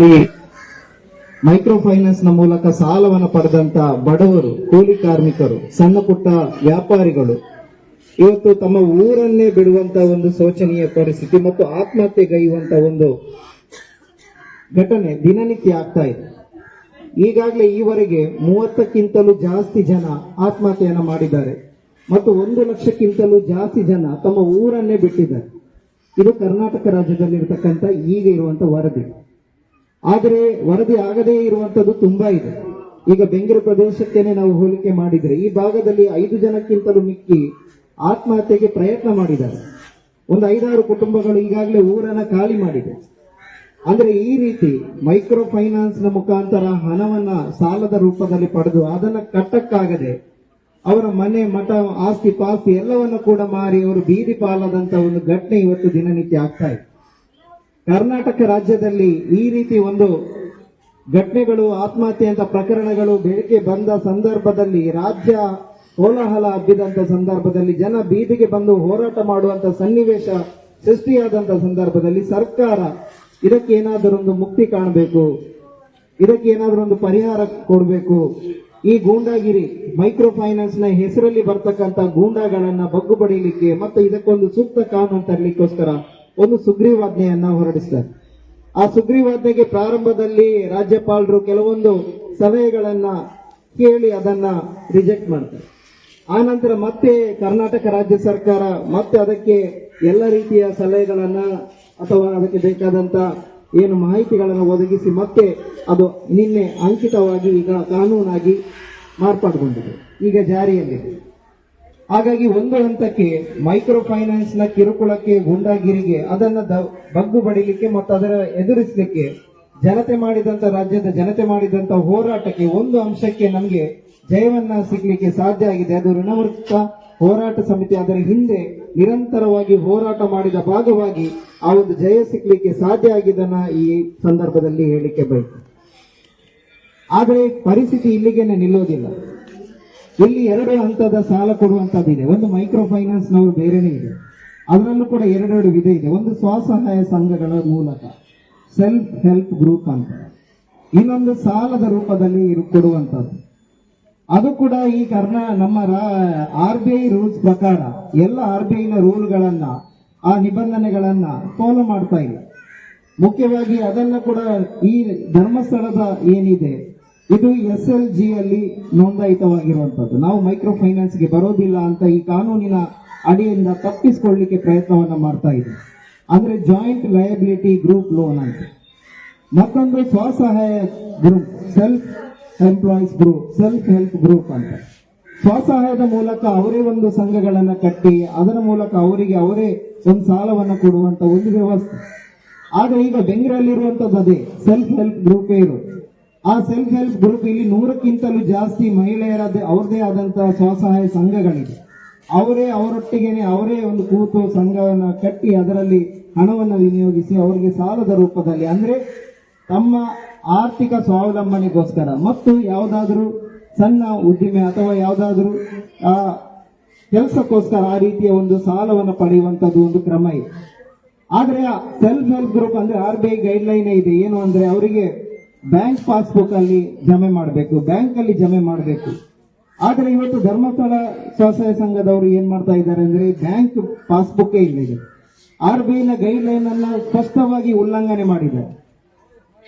ಈ ಮೈಕ್ರೋ ಫೈನಾನ್ಸ್ನ ಮೂಲಕ ಸಾಲವನ್ನು ಪಡೆದಂತ ಬಡವರು, ಕೂಲಿ ಕಾರ್ಮಿಕರು, ಸಣ್ಣ ಪುಟ್ಟ ವ್ಯಾಪಾರಿಗಳು, ಇವತ್ತು ತಮ್ಮ ಊರನ್ನೇ ಬಿಡುವಂತ ಒಂದು ಶೋಚನೀಯ ಪರಿಸ್ಥಿತಿ ಮತ್ತು ಆತ್ಮಹತ್ಯೆಗೈಯುವಂತ ಒಂದು ಘಟನೆ ದಿನನಿತ್ಯ ಆಗ್ತಾ ಇದೆ. ಈಗಾಗಲೇ ಈವರೆಗೆ ಮೂವತ್ತಕ್ಕಿಂತಲೂ ಜಾಸ್ತಿ ಜನ ಆತ್ಮಹತ್ಯೆಯನ್ನ ಮಾಡಿದ್ದಾರೆ. ಮತ್ತು ಒಂದು ಲಕ್ಷಕ್ಕಿಂತಲೂ ಜಾಸ್ತಿ ಜನ ತಮ್ಮ ಊರನ್ನೇ ಬಿಟ್ಟಿದ್ದಾರೆ. ಇದು ಕರ್ನಾಟಕ ರಾಜ್ಯದಲ್ಲಿರ್ತಕ್ಕಂಥ ಈಗ ಇರುವಂತ ವರದಿ. ಆದರೆ ವರದಿ ಆಗದೇ ಇರುವಂತದ್ದು ತುಂಬಾ ಇದೆ. ಈಗ ಬೆಂಗಳೂರು ಪ್ರದೇಶಕ್ಕೇನೆ ನಾವು ಹೋಲಿಕೆ ಮಾಡಿದ್ರೆ ಈ ಭಾಗದಲ್ಲಿ ಐದು ಜನಕ್ಕಿಂತಲೂ ಮಿಕ್ಕಿ ಆತ್ಮಹತ್ಯೆಗೆ ಪ್ರಯತ್ನ ಮಾಡಿದ್ದಾರೆ. ಒಂದು ಐದಾರು ಕುಟುಂಬಗಳು ಈಗಾಗಲೇ ಊರನ್ನ ಖಾಲಿ ಮಾಡಿದೆ. ಅಂದ್ರೆ ಈ ರೀತಿ ಮೈಕ್ರೋ ಫೈನಾನ್ಸ್ನ ಮುಖಾಂತರ ಹಣವನ್ನ ಸಾಲದ ರೂಪದಲ್ಲಿ ಪಡೆದು ಅದನ್ನ ಕಟ್ಟಕ್ಕಾಗದೆ ಅವರ ಮನೆ, ಮಠ, ಆಸ್ತಿ, ಪಾಸ್ತಿ ಎಲ್ಲವನ್ನು ಕೂಡ ಮಾರಿ ಅವರು ಬೀದಿ ಪಾಲಾದಂತ ಒಂದು ಘಟನೆ ಇವತ್ತು ದಿನನಿತ್ಯ ಆಗ್ತಾ ಇದೆ. ಕರ್ನಾಟಕ ರಾಜ್ಯದಲ್ಲಿ ಈ ರೀತಿ ಒಂದು ಘಟನೆಗಳು, ಆತ್ಮಹತ್ಯೆ ಅಂತ ಪ್ರಕರಣಗಳು ಬೆಳಗ್ಗೆ ಬಂದ ಸಂದರ್ಭದಲ್ಲಿ, ರಾಜ್ಯ ಕೋಲಾಹಲ ಹಬ್ಬಿದಂತ ಸಂದರ್ಭದಲ್ಲಿ, ಜನ ಬೀದಿಗೆ ಬಂದು ಹೋರಾಟ ಮಾಡುವಂತ ಸನ್ನಿವೇಶ ಸೃಷ್ಟಿಯಾದಂತ ಸಂದರ್ಭದಲ್ಲಿ ಸರ್ಕಾರ ಇದಕ್ಕೆ ಏನಾದರೂ ಒಂದು ಮುಕ್ತಿ ಕಾಣಬೇಕು, ಇದಕ್ಕೆ ಏನಾದರೂ ಒಂದು ಪರಿಹಾರ ಕೊಡಬೇಕು. ಈ ಗೂಂಡಾಗಿರಿ ಮೈಕ್ರೋ ಫೈನಾನ್ಸ್ನ ಹೆಸರಲ್ಲಿ ಬರ್ತಕ್ಕಂತ ಗೂಂಡಾಗಳನ್ನ ಬಗ್ಗು ಪಡೀಲಿಕ್ಕೆ ಮತ್ತು ಇದಕ್ಕೊಂದು ಸೂಕ್ತ ಕಾನೂನು ತರಲಿಕ್ಕೋಸ್ಕರ ಒಂದು ಸುಗ್ರೀವಾಜ್ಞೆಯನ್ನ ಹೊರಡಿಸ್ತಾರೆ ಆ ಸುಗ್ರೀವಾಜ್ಞೆಗೆ ಪ್ರಾರಂಭದಲ್ಲಿ ರಾಜ್ಯಪಾಲರು ಕೆಲವೊಂದು ಸಲಹೆಗಳನ್ನ ಕೇಳಿ ಅದನ್ನ ರಿಜೆಕ್ಟ್ ಮಾಡ್ತಾರೆ. ಆ ನಂತರ ಮತ್ತೆ ಕರ್ನಾಟಕ ರಾಜ್ಯ ಸರ್ಕಾರ ಮತ್ತೆ ಅದಕ್ಕೆ ಎಲ್ಲ ರೀತಿಯ ಸಲಹೆಗಳನ್ನ ಅಥವಾ ಅದಕ್ಕೆ ಬೇಕಾದಂತ ಏನು ಮಾಹಿತಿಗಳನ್ನು ಒದಗಿಸಿ ಮತ್ತೆ ಅದು ನಿನ್ನೆ ಅಂಕಿತವಾಗಿ ಈಗ ಕಾನೂನಾಗಿ ಮಾರ್ಪಾಡುಗೊಂಡಿದೆ. ಈಗ ಜಾರಿಯಲ್ಲಿದೆ. ಹಾಗಾಗಿ ಒಂದು ಹಂತಕ್ಕೆ ಮೈಕ್ರೋ ಫೈನಾನ್ಸ್ನ ಕಿರುಕುಳಕ್ಕೆ, ಗೂಂಡಾಗಿರಿಗೆ, ಅದನ್ನ ಬಗ್ಗು ಬಡಿಲಿಕ್ಕೆ ಮತ್ತು ಅದರ ಎದುರಿಸಲಿಕ್ಕೆ ಜನತೆ ಮಾಡಿದಂತ ರಾಜ್ಯದ ಜನತೆ ಮಾಡಿದಂತ ಹೋರಾಟಕ್ಕೆ ಒಂದು ಅಂಶಕ್ಕೆ ನಮಗೆ ಜಯವನ್ನ ಸಿಗ್ಲಿಕ್ಕೆ ಸಾಧ್ಯ ಆಗಿದೆ. ಅದು ಋಣವೃತ್ತ ಹೋರಾಟ ಸಮಿತಿ. ಅದರ ಹಿಂದೆ ನಿರಂತರವಾಗಿ ಹೋರಾಟ ಮಾಡಿದ ಭಾಗವಾಗಿ ಆ ಒಂದು ಜಯ ಸಿಗ್ಲಿಕ್ಕೆ ಸಾಧ್ಯ ಆಗಿದ್ದನ್ನ ಈ ಸಂದರ್ಭದಲ್ಲಿ ಹೇಳಿಕೆ ಬೇಕು ಆದರೆ ಪರಿಸ್ಥಿತಿ ಇಲ್ಲಿಗೆ ನಿಲ್ಲೋದಿಲ್ಲ. ಇಲ್ಲಿ ಎರಡು ಹಂತದ ಸಾಲ ಕೊಡುವಂತದ್ದಿದೆ ಒಂದು ಮೈಕ್ರೋ ಫೈನಾನ್ಸ್ ನವರು ಬೇರೆನೇ ಇದೆ. ಅದರಲ್ಲೂ ಕೂಡ ಎರಡೆರಡು ವಿಧ ಇದೆ. ಒಂದು ಸ್ವಸಹಾಯ ಸಂಘಗಳ ಮೂಲಕ. ಸೆಲ್ಫ್ ಹೆಲ್ಪ್ ಗ್ರೂಪ್ ಅಂತ. ಇನ್ನೊಂದು ಸಾಲದ ರೂಪದಲ್ಲಿ ಕೊಡುವಂತದ್ದು ಅದು ಕೂಡ ಈ ಕರ್ನ, ನಮ್ಮ ಆರ್ ಬಿ ಐ ರೂಲ್ಸ್ ಪ್ರಕಾರ ಎಲ್ಲ ಆರ್ ಬಿ ಐನ ರೂಲ್ಗಳನ್ನ, ಆ ನಿಬಂಧನೆಗಳನ್ನ ಫಾಲೋ ಮಾಡ್ತಾ ಇಲ್ಲ ಮುಖ್ಯವಾಗಿ ಅದನ್ನ ಕೂಡ ಈ ಧರ್ಮಸ್ಥಳದ ಏನಿದೆ ಇದು ಎಸ್ ಎಲ್ ಜಿ ಅಲ್ಲಿ ನೋಂದಾಯಿತವಾಗಿರುವಂತದ್ದು. ನಾವು ಮೈಕ್ರೋ ಫೈನಾನ್ಸ್ಗೆ ಬರೋದಿಲ್ಲ ಅಂತ ಈ ಕಾನೂನಿನ ಅಡಿಯಿಂದ ತಪ್ಪಿಸಿಕೊಳ್ಳಿಕ್ಕೆ ಪ್ರಯತ್ನವನ್ನ ಮಾಡ್ತಾ ಇದೆ ಅಂದ್ರೆ ಜಾಯಿಂಟ್ ಲಯಬಿಲಿಟಿ ಗ್ರೂಪ್ ಲೋನ್ ಅಂತ. ಮತ್ತೊಂದು ಸ್ವಸಹಾಯ group, self employees group, self help group ಅಂತ. ಸ್ವಸಹಾಯದ ಮೂಲಕ ಅವರೇ ಒಂದು ಸಂಘಗಳನ್ನ ಕಟ್ಟಿ, ಅದರ ಮೂಲಕ ಅವರಿಗೆ ಅವರೇ ಒಂದು ಸಾಲವನ್ನು ಕೊಡುವಂತ ಒಂದು ವ್ಯವಸ್ಥೆ. ಆದ್ರೆ ಈಗ ಬೆಂಗಳೂರಲ್ಲಿರುವಂತದ್ದು ಅದೇ, ಸೆಲ್ಫ್ ಹೆಲ್ಪ್ ಗ್ರೂಪೇ ಇರೋದು. ಆ ಸೆಲ್ಫ್ ಹೆಲ್ಪ್ ಗ್ರೂಪ್ ಇಲ್ಲಿ ನೂರಕ್ಕಿಂತಲೂ ಜಾಸ್ತಿ ಮಹಿಳೆಯರ ಅವ್ರದೇ ಆದಂತಹ ಸ್ವಸಹಾಯ ಸಂಘಗಳಿದೆ. ಅವರೇ ಅವರೊಟ್ಟಿಗೆನೆ ಅವರೇ ಒಂದು ಕೂತು ಸಂಘವನ್ನು ಕಟ್ಟಿ ಅದರಲ್ಲಿ ಹಣವನ್ನು ವಿನಿಯೋಗಿಸಿ ಅವರಿಗೆ ಸಾಲದ ರೂಪದಲ್ಲಿ ಅಂದ್ರೆ ತಮ್ಮ ಆರ್ಥಿಕ ಸ್ವಾವಲಂಬನೆಗೋಸ್ಕರ ಮತ್ತು ಯಾವುದಾದ್ರೂ ಸಣ್ಣ ಉದ್ದಿಮೆ ಅಥವಾ ಯಾವುದಾದ್ರೂ, ಆ, ಕೆಲಸಕ್ಕೋಸ್ಕರ ಆ ರೀತಿಯ ಒಂದು ಸಾಲವನ್ನು ಪಡೆಯುವಂತದ್ದು ಒಂದು ಕ್ರಮ ಇದೆ. ಆದ್ರೆ ಸೆಲ್ಫ್ ಹೆಲ್ಪ್ ಗ್ರೂಪ್ ಅಂದ್ರೆ R B I guideline ಇದೆ. ಏನು ಅಂದ್ರೆ ಅವರಿಗೆ ಬ್ಯಾಂಕ್ ಪಾಸ್ಬುಕ್ ಅಲ್ಲಿ ಜಮೆ ಮಾಡಬೇಕು, ಬ್ಯಾಂಕ್ ಅಲ್ಲಿ ಜಮೆ ಮಾಡಬೇಕು. ಆದ್ರೆ ಇವತ್ತು ಧರ್ಮಸ್ಥಳ ಸ್ವಸಹಾಯ ಸಂಘದವರು ಏನ್ ಮಾಡ್ತಾ ಇದ್ದಾರೆ ಅಂದ್ರೆ ಬ್ಯಾಂಕ್ ಪಾಸ್ಬುಕ್ ಇಲ್ಲಿದೆ. ಆರ್ ಬಿ ಐನ ಗೈಡ್ ಲೈನ್ ಅನ್ನ ಸ್ಪಷ್ಟವಾಗಿ ಉಲ್ಲಂಘನೆ ಮಾಡಿದ್ದಾರೆ.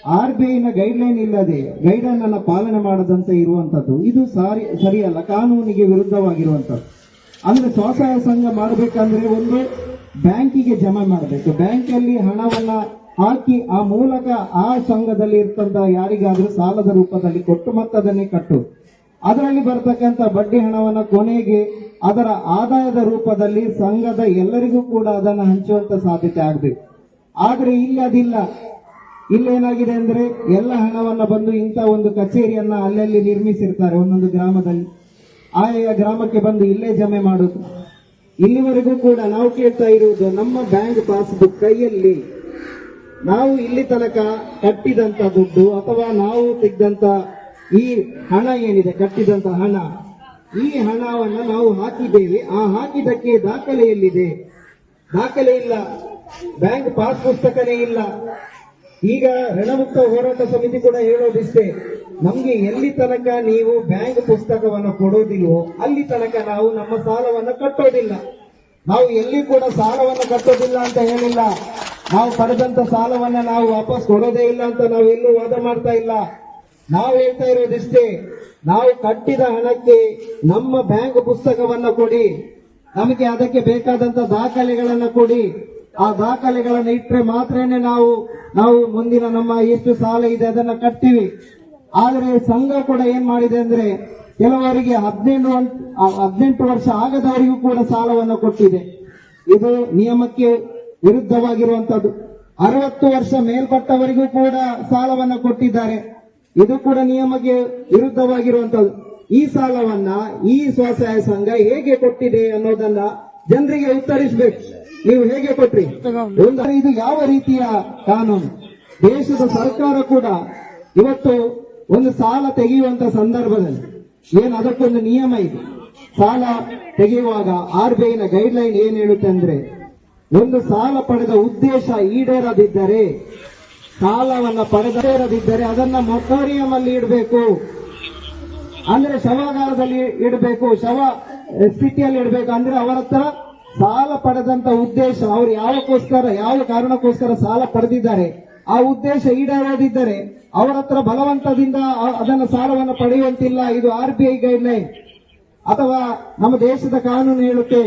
ಆರ್ ಬಿ ಐನ ಗೈಡ್ ಲೈನ್ ಇಲ್ಲದೆ ಗೈಡ್ ಅನ್ನ ಪಾಲನೆ ಮಾಡದಂತೆ ಇರುವಂತದ್ದು, ಇದು ಸಾರಿ, ಸರಿಯಲ್ಲ, ಕಾನೂನಿಗೆ ವಿರುದ್ಧವಾಗಿರುವಂತದ್ದು. ಅಂದ್ರೆ ಸ್ವಸಹಾಯ ಸಂಘ ಮಾಡಬೇಕಂದ್ರೆ ಒಂದು ಬ್ಯಾಂಕಿಗೆ ಜಮೆ ಮಾಡಬೇಕು. ಬ್ಯಾಂಕಲ್ಲಿ ಹಣವನ್ನ ಹಾಕಿ ಆ ಮೂಲಕ ಆ ಸಂಘದಲ್ಲಿ ಇರ್ತಂತ ಯಾರಿಗಾದ್ರೂ ಸಾಲದ ರೂಪದಲ್ಲಿ ಕೊಟ್ಟು ಮತ್ತದನ್ನೇ ಕಟ್ಟು. ಅದರಲ್ಲಿ ಬರ್ತಕ್ಕಂಥ ಬಡ್ಡಿ ಹಣವನ್ನ ಕೊನೆಗೆ ಅದರ ಆದಾಯದ ರೂಪದಲ್ಲಿ ಸಂಘದ ಎಲ್ಲರಿಗೂ ಕೂಡ ಅದನ್ನು ಹಂಚುವಂತ ಸಾಧ್ಯತೆ ಆಗಬೇಕು ಆದ್ರೆ ಇಲ್ಲಿ ಅದಿಲ್ಲ. ಇಲ್ಲೇನಾಗಿದೆ ಅಂದ್ರೆ ಎಲ್ಲ ಹಣವನ್ನ ಬಂದು ಇಂಥ ಒಂದು ಕಚೇರಿಯನ್ನ ಅಲ್ಲಲ್ಲಿ ನಿರ್ಮಿಸಿರ್ತಾರೆ ಒಂದೊಂದು ಗ್ರಾಮದಲ್ಲಿ. ಆಯಾ ಗ್ರಾಮಕ್ಕೆ ಬಂದು ಇಲ್ಲೇ ಜಮೆ ಮಾಡುದು. ಇಲ್ಲಿವರೆಗೂ ಕೂಡ ನಾವು ಕೇಳ್ತಾ ಇರುವುದು ನಮ್ಮ ಬ್ಯಾಂಕ್ ಪಾಸ್ಬುಕ್ ಕೈಯಲ್ಲಿ ನಾವು ಇಲ್ಲಿ ತನಕ ಕಟ್ಟಿದಂತ ದುಡ್ಡು ಅಥವಾ ನಾವು ತೆಗೆದಂತ ಈ ಹಣ ಏನಿದೆ, ಕಟ್ಟಿದಂತ ಹಣ, ಈ ಹಣವನ್ನ ನಾವು ಹಾಕಿದ್ದೇವೆ. ಆ ಹಾಕಿದ್ದಕ್ಕೆ ದಾಖಲೆ ಎಲ್ಲಿದೆ ದಾಖಲೆ ಇಲ್ಲ. ಬ್ಯಾಂಕ್ ಪಾಸ್ ಪುಸ್ತಕನೇ ಇಲ್ಲ. ಈಗ ಋಣಮುಕ್ತ ಹೋರಾಟ ಸಮಿತಿ ಕೂಡ ಹೇಳೋದಿಷ್ಟೇ. ನಮ್ಗೆ ಎಲ್ಲಿ ತನಕ ನೀವು ಬ್ಯಾಂಕ್ ಪುಸ್ತಕವನ್ನು ಕೊಡೋದಿಲ್ವೋ, ಅಲ್ಲಿ ತನಕ ನಾವು ನಮ್ಮ ಸಾಲವನ್ನು ಕಟ್ಟೋದಿಲ್ಲ. ನಾವು ಎಲ್ಲಿ ಕೂಡ ಸಾಲವನ್ನು ಕಟ್ಟೋದಿಲ್ಲ ಅಂತ ಹೇಳಿಲ್ಲ. ನಾವು ಪಡೆದಂತ ಸಾಲವನ್ನ ನಾವು ವಾಪಸ್ ಕೊಡೋದೇ ಇಲ್ಲ ಅಂತ ನಾವು ಎಲ್ಲೂ ವಾದ ಮಾಡ್ತಾ ಇಲ್ಲ. ನಾವು ಹೇಳ್ತಾ ಇರೋದಿಷ್ಟೇ ನಾವು ಕಟ್ಟಿದ ಹಣಕ್ಕೆ ನಮ್ಮ ಬ್ಯಾಂಕ್ ಪುಸ್ತಕವನ್ನ ಕೊಡಿ. ನಮಗೆ ಅದಕ್ಕೆ ಬೇಕಾದಂತ ದಾಖಲೆಗಳನ್ನ ಕೊಡಿ. ಆ ದಾಖಲೆಗಳನ್ನ ಇಟ್ಟರೆ ಮಾತ್ರನೇ ನಾವು ನಾವು ಮುಂದಿನ ನಮ್ಮ ಎಷ್ಟು ಸಾಲ ಇದೆ ಅದನ್ನ ಕಟ್ತೀವಿ. ಆದರೆ ಸಂಘ ಕೂಡ ಏನ್ ಮಾಡಿದೆ ಅಂದ್ರೆ ಕೆಲವರಿಗೆ ಹದಿನೆಂಟು ಹದಿನೆಂಟು ವರ್ಷ ಆಗದವರಿಗೂ ಕೂಡ ಸಾಲವನ್ನು ಕೊಟ್ಟಿದೆ. ಇದು ನಿಯಮಕ್ಕೆ ವಿರುದ್ಧವಾಗಿರುವಂತದ್ದು. ಅರವತ್ತು ವರ್ಷ ಮೇಲ್ಪಟ್ಟವರಿಗೂ ಕೂಡ ಸಾಲವನ್ನ ಕೊಟ್ಟಿದ್ದಾರೆ. ಇದು ಕೂಡ ನಿಯಮಕ್ಕೆ ವಿರುದ್ಧವಾಗಿರುವಂತದ್ದು. ಈ ಸಾಲವನ್ನ ಈ ಸ್ವಸಹಾಯ ಸಂಘ ಹೇಗೆ ಕೊಟ್ಟಿದೆ ಅನ್ನೋದನ್ನ ಜನರಿಗೆ ಉತ್ತರಿಸಬೇಕು. ನೀವು ಹೇಗೆ ಕೊಟ್ರಿ? ಇದು ಯಾವ ರೀತಿಯ ಕಾನೂನು? ದೇಶದ ಸರ್ಕಾರ ಕೂಡ ಇವತ್ತು ಒಂದು ಸಾಲ ತೆಗೆಯುವಂತ ಸಂದರ್ಭದಲ್ಲಿ ಏನು ಅದಕ್ಕೊಂದು ನಿಯಮ ಇದೆ? ಸಾಲ ತೆಗೆಯುವಾಗ ಆರ್ ಬಿ ಐನ ಗೈಡ್ ಲೈನ್ ಏನ್ ಹೇಳುತ್ತೆ ಅಂದ್ರೆ ಒಂದು ಸಾಲ ಪಡೆದ ಉದ್ದೇಶ ಈಡೇರದಿದ್ದರೆ, ಸಾಲವನ್ನು ಪಡೆದೇರದಿದ್ದರೆ ಅದನ್ನ ಮೊಟೋರಿಯಂ ಅಲ್ಲಿ ಇಡಬೇಕು. ಅಂದ್ರೆ ಶವಾಗಾರದಲ್ಲಿ ಇಡಬೇಕು, ಶವ ಸ್ಥಿತಿಯಲ್ಲಿ ಇಡಬೇಕು. ಅಂದ್ರೆ ಅವರ ಹತ್ರ ಸಾಲ ಪಡೆದಂತ ಉದ್ದೇಶ, ಅವರು ಯಾವಕ್ಕೋಸ್ಕರ, ಯಾವ ಕಾರಣಕ್ಕೋಸ್ಕರ ಸಾಲ ಪಡೆದಿದ್ದಾರೆ, ಆ ಉದ್ದೇಶ ಈಡೇರದಿದ್ದರೆ ಅವರ ಹತ್ರ ಬಲವಂತದಿಂದ ಅದನ್ನು ಅದನ್ನ ಸಾಲವನ್ನು ಪಡೆಯುವಂತಿಲ್ಲ. ಇದು R B I guideline ಅಥವಾ ನಮ್ಮ ದೇಶದ ಕಾನೂನು ಹೇಳುತ್ತೆ